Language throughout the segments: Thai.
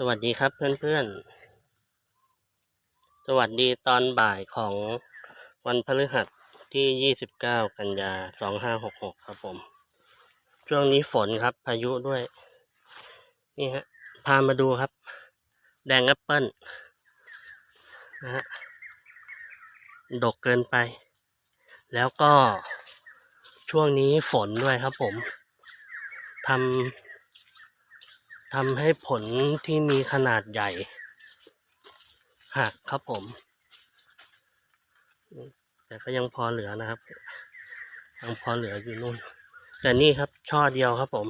สวัสดีครับเพื่อนๆ สวัสดีตอนบ่ายของวันพฤหัสที่ 29 กันยา 2566 ครับผม ช่วงนี้ฝนครับ พายุด้วย นี่ฮะ พามาดูครับ แดงแอปเปิ้ลนะฮะ ดกเกินไป แล้วก็ช่วงนี้ฝนด้วยครับผมทำ ทำให้ผลที่มีขนาดใหญ่หักครับผม แต่ก็ยังพอเหลือนะครับยังพอเหลืออยู่นู่นแต่นี่ครับช่อเดียวครับผม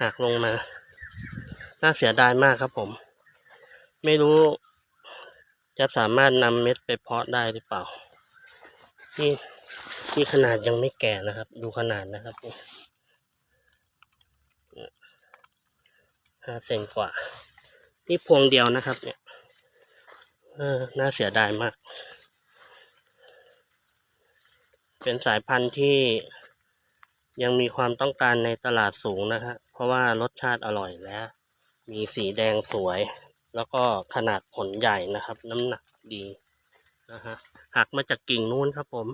หักลงมา น่าเสียดายมากครับผม ไม่รู้ จะสามารถนำเม็ดไปเพาะได้หรือเปล่า นี่นี่ขนาดยังไม่แก่นะครับ ดูขนาดนะครับ ห้าเซนกว่า นี่พวงเดียวนะครับ เนี่ยน่าเสียดายมาก เป็นสายพันธุ์ที่ยังมีความต้องการในตลาดสูงนะครับเพราะว่ารสชาติอร่อยและ มีสีแดงสวย แล้วก็ขนาดผลใหญ่นะครับ น้ำหนักดีนะฮะหักมาจากกิ่งนู้นครับผม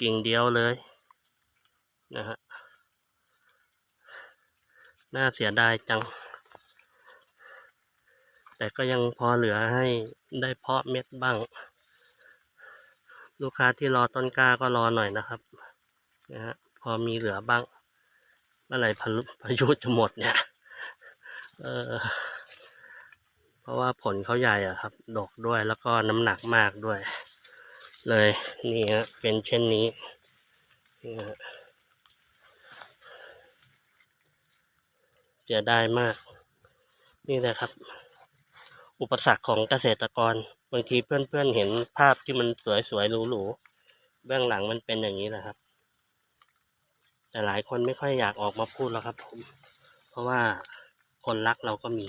กิ่งเดียวเลยนะฮะ น่าเสียดายจัง แต่ก็ยังพอเหลือให้ได้เพาะเม็ดบ้าง ลูกค้าที่รอต้นกล้าก็รอหน่อยนะครับนะฮะพอมีเหลือบ้างเมื่อไหร่พายุพายุจะหมดเนี่ยเออเพราะว่าผลเขาใหญ่อะครับ ดกด้วยแล้วก็น้ำหนักมากด้วย เลยนี่ฮะเป็นเช่นนี้นี่ฮะ เสียดายมาก นี่แหละครับ อุปสรรคของเกษตรกร บางทีเพื่อนๆเห็นภาพที่มันสวยๆหรูๆเบื้องหลังมันเป็นอย่างนี้แหละครับ แต่หลายคนไม่ค่อยอยากออกมาพูดแล้วครับผมเพราะว่าคนรักเราก็มี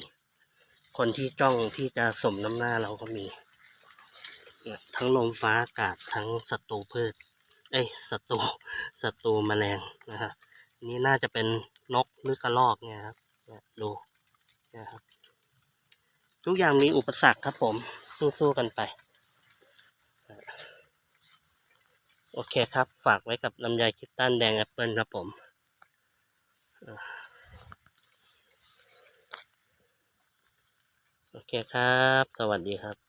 คนที่จ้องที่จะสมน้ำหน้าเราก็มี ทั้งลมฟ้าอากาศทั้งศัตรูพืชเอ้ยศัตรูศัตรูแมลงนะฮะนี่น่าจะเป็นนกหรือกระรอกเนี่ยครับ ดูนะครับ ทุกอย่างมีอุปสรรคครับผม สู้ๆกันไป โอเคครับ ฝากไว้กับลำไยคิตตันแดงแอปเปิลครับผมโอเคครับ สวัสดีครับ